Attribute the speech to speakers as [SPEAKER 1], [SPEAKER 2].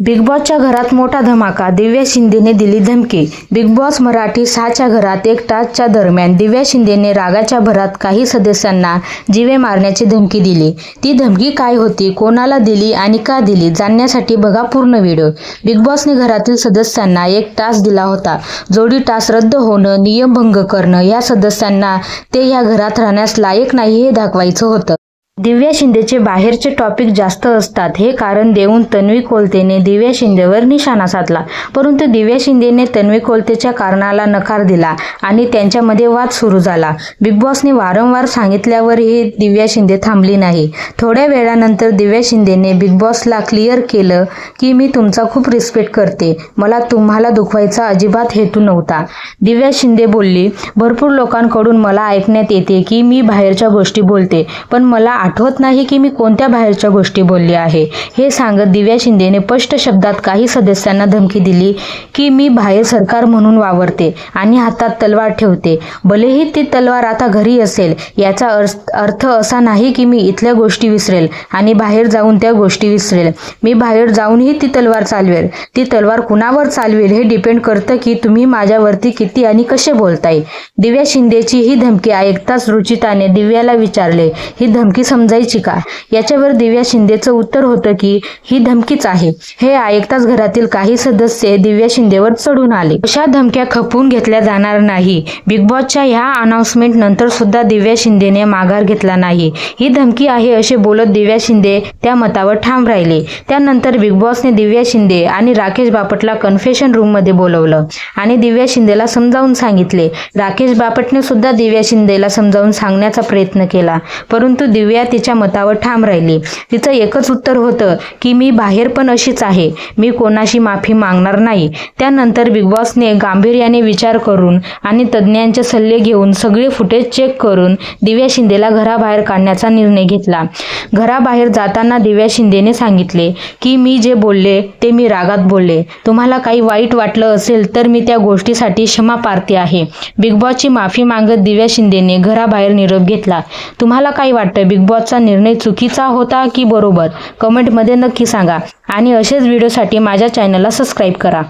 [SPEAKER 1] Big बॉसच्या घरात मोठा धमाका दिव्या शिंदेने दिली धमकी. बिग बॉस मराठी सहाच्या घरात एक तासच्या दरम्यान दिव्या शिंदेने रागाच्या भरात काही सदस्यांना जीवे मारण्याची धमकी दिली. ती धमकी काय होती कोणाला दिली आणि का दिली जाणण्यासाठी बघा पूर्ण व्हिडिओ. बिग बॉसने घरातील सदस्यांना एक टास दिला होता. जोडी टास रद्द होणं नियमभंग करणं या सदस्यांना ते या घरात राहण्यास लायक नाही हे दाखवायचं होतं. दिव्या शिंदेचे बाहेरचे टॉपिक जास्त असतात. हे कारण देऊन तन्वी कोलतेने दिव्या शिंदेवर निशाणा साधला. परंतु दिव्या शिंदेने तन्वी कोलतेच्या कारणाला नकार दिला आणि त्यांच्यामध्ये वाद सुरू झाला. बिग बॉसने वारंवार सांगितल्यावरही दिव्या शिंदे थांबली नाही. थोड्या वेळानंतर दिव्या शिंदेने बिग बॉसला क्लिअर केलं की मी तुमचा खूप रिस्पेक्ट करते. मला तुम्हाला दुखवायचा अजिबात हेतू नव्हता. दिव्या शिंदे बोलली भरपूर लोकांकडून मला ऐकण्यात येते की मी बाहेरच्या गोष्टी बोलते पण मला आठवत नाही की मी कोणत्या बाहेरच्या गोष्टी बोलली आहे. हे सांगत दिव्या शिंदेने स्पष्ट शब्दात काही सदस्यांना धमकी दिली की मी बाहेर सरकार म्हणून वावरते आणि हातात तलवार ठेवते. भलेही ती तलवार आता घरी असेल याचा अर्थ अर्थ असा नाही की मी इथल्या गोष्टी विसरेल आणि बाहेर जाऊन त्या गोष्टी विसरेल. मी बाहेर जाऊनही ती तलवार चालवेल. ती तलवार कुणावर चालवेल हे डिपेंड करतं की तुम्ही माझ्यावरती किती आणि कसे बोलताय. दिव्या शिंदेची ही धमकी ऐकताच रुचिताने दिव्याला विचारले ही धमकी समजायची का? याच्यावर दिव्या शिंदेचं उत्तर होतं की ही धमकीच आहे. हे ऐकताच घरातील काही सदस्य दिव्या शिंदेवर चढून आले. अशा धमक्या खपवून घेतल्या जाणार नाही. बिग बॉसच्या ह्या अनाउन्समेंट नंतर सुद्धा दिव्या शिंदेने माघार घेतला नाही. ही धमकी आहे असे बोलत दिव्या शिंदे त्या मतावर ठाम राहिले. त्यानंतर बिग बॉसने दिव्या शिंदे आणि राकेश बापटला कन्फेशन रूममध्ये बोलवलं आणि दिव्या शिंदेला समजावून सांगितले. राकेश बापटने सुद्धा दिव्या शिंदेला समजावून सांगण्याचा प्रयत्न केला. परंतु दिव्या तिच्या मतावर ठाम राहिली. तिचं एकच उत्तर होतं की मी बाहेर पण अशीच आहे. मी कोणाशी माफी मागणार नाही. त्यानंतर बिग बॉसने गांभीर्याने विचार करून आणि तज्ज्ञांचे सल्ले घेऊन सगळे फुटेज चेक करून दिव्या शिंदेला घराबाहेर काढण्याचा निर्णय घेतला. घराबाहेर जाताना दिव्या शिंदेने सांगितले की मी जे बोलले ते मी रागात बोलले. तुम्हाला काही वाईट वाटलं असेल तर मी त्या गोष्टीसाठी क्षमा पारते आहे. बिग बॉसची माफी मागत दिव्या शिंदेने घराबाहेर निरोप घेतला. तुम्हाला काय वाटतं बिग बॉस बॉसचा निर्णय चुकीचा होता की बरोबर? कमेंटमध्ये नक्की सांगा. आणि असेच व्हिडिओसाठी माझ्या चॅनलला सबस्क्राईब करा.